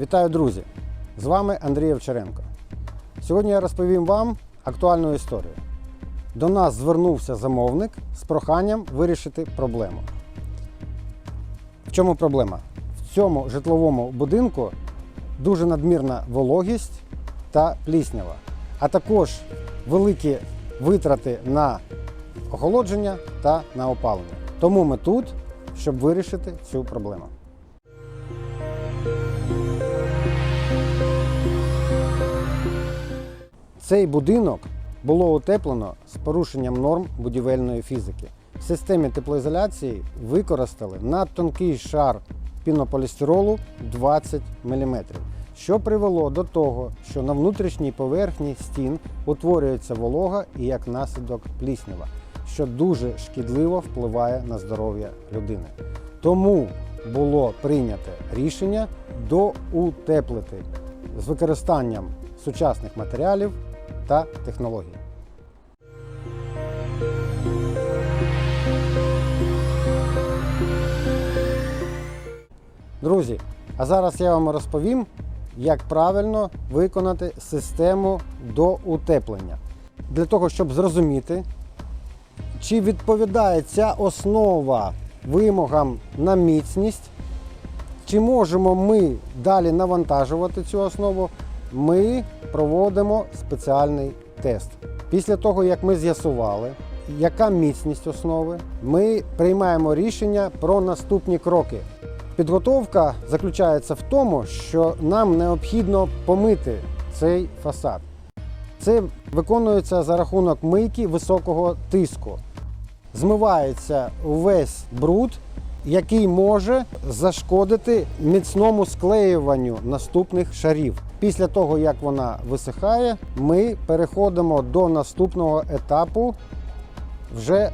Вітаю, друзі! З вами Андрій Овчаренко. Сьогодні я розповім вам актуальну історію. До нас звернувся замовник з проханням вирішити проблему. В чому проблема? В цьому житловому будинку дуже надмірна вологість та пліснява, а також великі витрати на охолодження та на опалення. Тому ми тут, щоб вирішити цю проблему. Цей будинок було утеплено з порушенням норм будівельної фізики. В системі теплоізоляції використали надтонкий шар пінополістиролу 20 мм, що привело до того, що на внутрішній поверхні стін утворюється волога і як наслідок пліснява, що дуже шкідливо впливає на здоров'я людини. Тому було прийнято рішення доутеплити з використанням сучасних матеріалів та технологій. Друзі, а зараз я вам розповім, як правильно виконати систему доутеплення. Для того, щоб зрозуміти, чи відповідає ця основа вимогам на міцність, чи можемо ми далі навантажувати цю основу, ми проводимо спеціальний тест. Після того, як ми з'ясували, яка міцність основи, ми приймаємо рішення про наступні кроки. Підготовка заключається в тому, що нам необхідно помити цей фасад. Це виконується за рахунок мийки високого тиску. Змивається увесь бруд, який може зашкодити міцному склеюванню наступних шарів. Після того, як вона висихає, ми переходимо до наступного етапу вже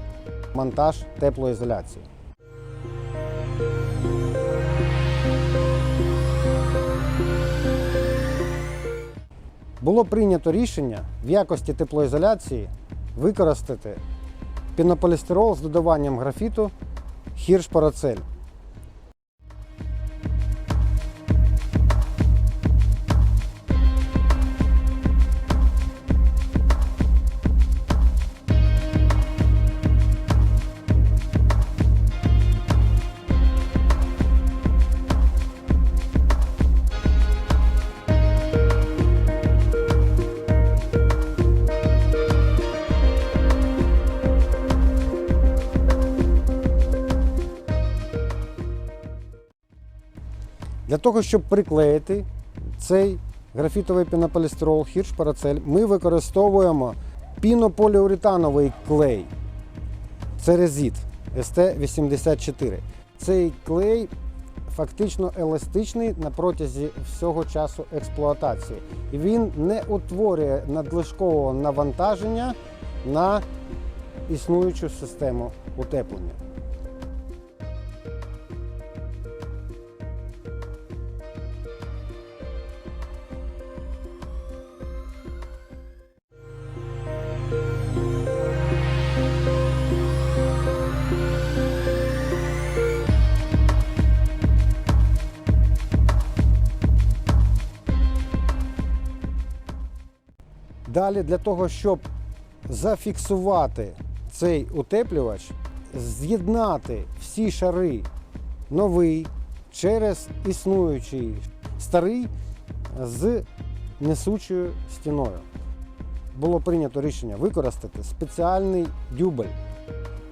монтаж теплоізоляції. Було прийнято рішення в якості теплоізоляції використати пінополістирол з додаванням графіту Hirsch-Paracel. Для того, щоб приклеїти цей графітовий пінополістирол Hirsch-Paracel, ми використовуємо пінополіуретановий клей. Це резит ST84. Цей клей фактично еластичний на протязі всього часу експлуатації. І він не утворює надлишкового навантаження на існуючу систему утеплення. Далі для того, щоб зафіксувати цей утеплювач, з'єднати всі шари новий через існуючий старий з несучою стіною. Було прийнято рішення використати спеціальний дюбель.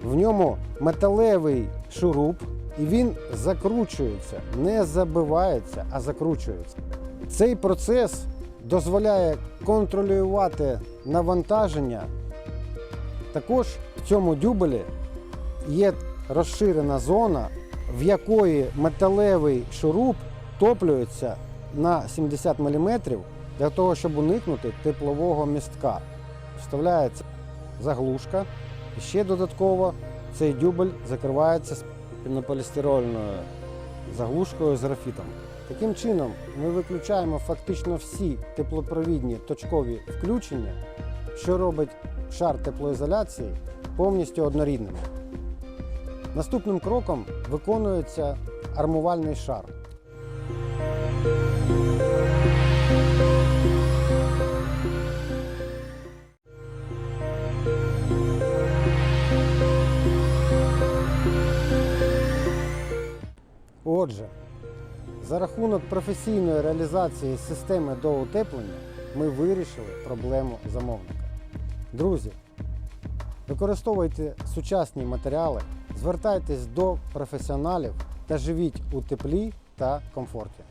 В ньому металевий шуруп, і він закручується, не забивається, а закручується. Цей процес дозволяє контролювати навантаження. Також в цьому дюбелі є розширена зона, в якої металевий шуруп топлюється на 70 мм для того, щоб уникнути теплового містка. Вставляється заглушка. І ще додатково цей дюбель закривається з пінополістирольною заглушкою з графітом. Таким чином, ми виключаємо фактично всі теплопровідні точкові включення, що робить шар теплоізоляції повністю однорідним. Наступним кроком виконується армувальний шар. Отже, за рахунок професійної реалізації системи до утеплення ми вирішили проблему замовника. Друзі, використовуйте сучасні матеріали, звертайтесь до професіоналів та живіть у теплі та комфорті.